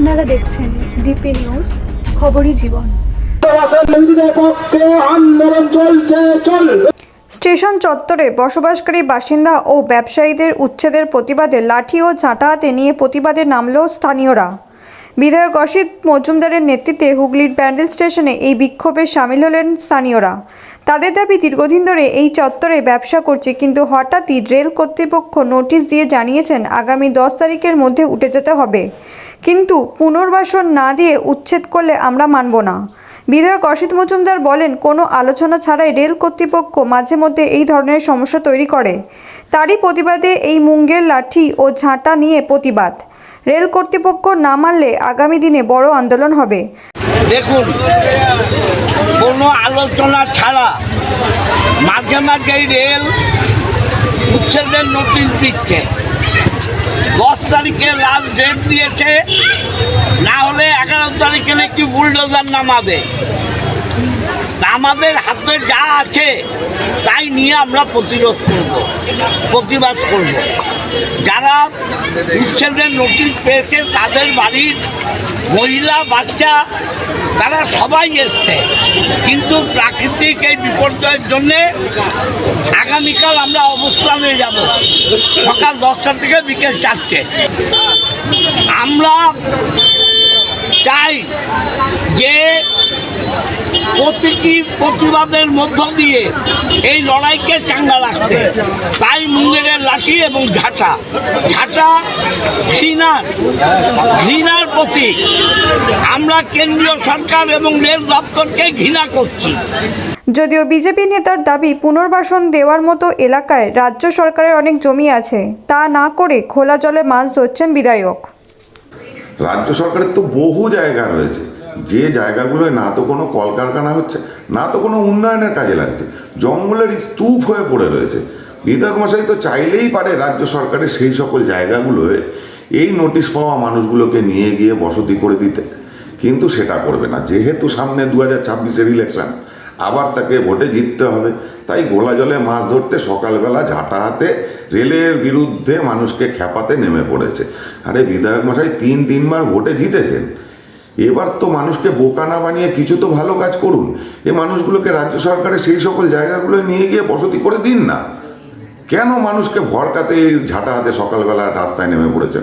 আপনারা দেখছেন DP news, খবরই জীবন। স্টেশন চত্বরে বসবাসকারী বাসিন্দা ও ব্যবসায়ীদের উচ্ছেদের প্রতিবাদে লাঠি ও ঝাঁটা হাতে নিয়ে প্রতিবাদে নামল স্থানীয়রা। বিধায়ক অসিত মজুমদারের নেতৃত্বে হুগলির প্যান্ডেল স্টেশনে এই বিক্ষোভে সামিল হলেন স্থানীয়রা। তাদের দাবি দীর্ঘদিন ধরে এই চত্বরে ব্যবসা করছে, কিন্তু হঠাৎই রেল কর্তৃপক্ষ নোটিশ দিয়ে জানিয়েছেন আগামী দশ তারিখের মধ্যে উঠে যেতে হবে। কিন্তু পুনর্বাসন না দিয়ে উচ্ছেদ করলে আমরা মানব না। বিধায়ক অসিত মজুমদার বলেন, কোনো আলোচনা ছাড়াই রেল কর্তৃপক্ষ মাঝে মধ্যে এই ধরনের সমস্যা তৈরি করে। তারই প্রতিবাদে এই মুঙ্গের লাঠি ও ঝাঁটা নিয়ে প্রতিবাদ। রেল কর্তৃপক্ষ না মানলে আগামী দিনে বড় আন্দোলন হবে। দেখুন কোনো আলোচনা ছাড়া মাঝে মাঝে রেল উচ্ছেদের নোটিশ দিচ্ছে। দশ তারিখে লাস্ট ডেট দিয়েছে, না হলে এগারো তারিখে নাকি বুলডোজার নামাবে। আমাদের হাতে যা আছে, তাই নিয়ে আমরা প্রতিরোধ করব, প্রতিবাদ করব। যারা উচ্ছেদের নোটিশ পেয়েছে তাদের বাড়ির মহিলা, বাচ্চা, তারা সবাই এসছে। কিন্তু প্রাকৃতিক এই বিপর্যয়ের জন্যে আগামীকাল আমরা অবস্থানে যাব। সকাল দশটা থেকে বিকেল চারটে। আমরা চাই যে প্রতীকী প্রতিবাদের মধ্য দিয়ে এই লড়াইকে চাঙ্গা রাখতে। তাই মুঙ্গেরের লাঠি এবং ঝাঁটা। ঝাঁটা ঘৃণার ঘৃণার প্রতীক। আমরা কেন্দ্রীয় সরকার এবং রেল দপ্তরকে ঘৃণা করছি। যদিও বিজেপি নেতার দাবি পুনর্বাসন দেওয়ার মতো এলাকায় রাজ্য সরকারের অনেক জমি আছে তা না করে খোলা জলে মাছ ধরছেন বিধায়ক। রাজ্য সরকারের তো বহু জায়গা রয়েছে। যে জায়গাগুলোয় না তো কোনো কলকারখানা হচ্ছে, না তো কোনো উন্নয়নের কাজে লাগছে, জঙ্গলের স্তূপ হয়ে পড়ে রয়েছে। বিধায়ক মশাই তো চাইলেই পারে রাজ্য সরকারের সেই সকল জায়গাগুলোয় এই নোটিশ পাওয়া মানুষগুলোকে নিয়ে গিয়ে বসতি করে দিতে। কিন্তু সেটা করবে না। যেহেতু সামনে দু হাজার ছাব্বিশের ইলেকশন আবার তাকে ভোটে জিততে হবে। তাই গোলা জলে মাছ ধরতে সকালবেলা ঝাঁটা হাতে রেলের বিরুদ্ধে মানুষকে খেপাতে নেমে পড়েছে। আরে বিধায়ক মশাই, তিন তিনবার ভোটে জিতেছেন। এবার তো মানুষকে বোকা না বানিয়ে কিছু তো ভালো কাজ করুন। এ মানুষগুলোকে রাজ্য সরকারের সেই সকল জায়গাগুলো নিয়ে গিয়ে বসতি করে দিন না। কেন মানুষকে ভরকাতে ঝাঁটা হাতে সকালবেলা রাস্তায় নেমে পড়েছেন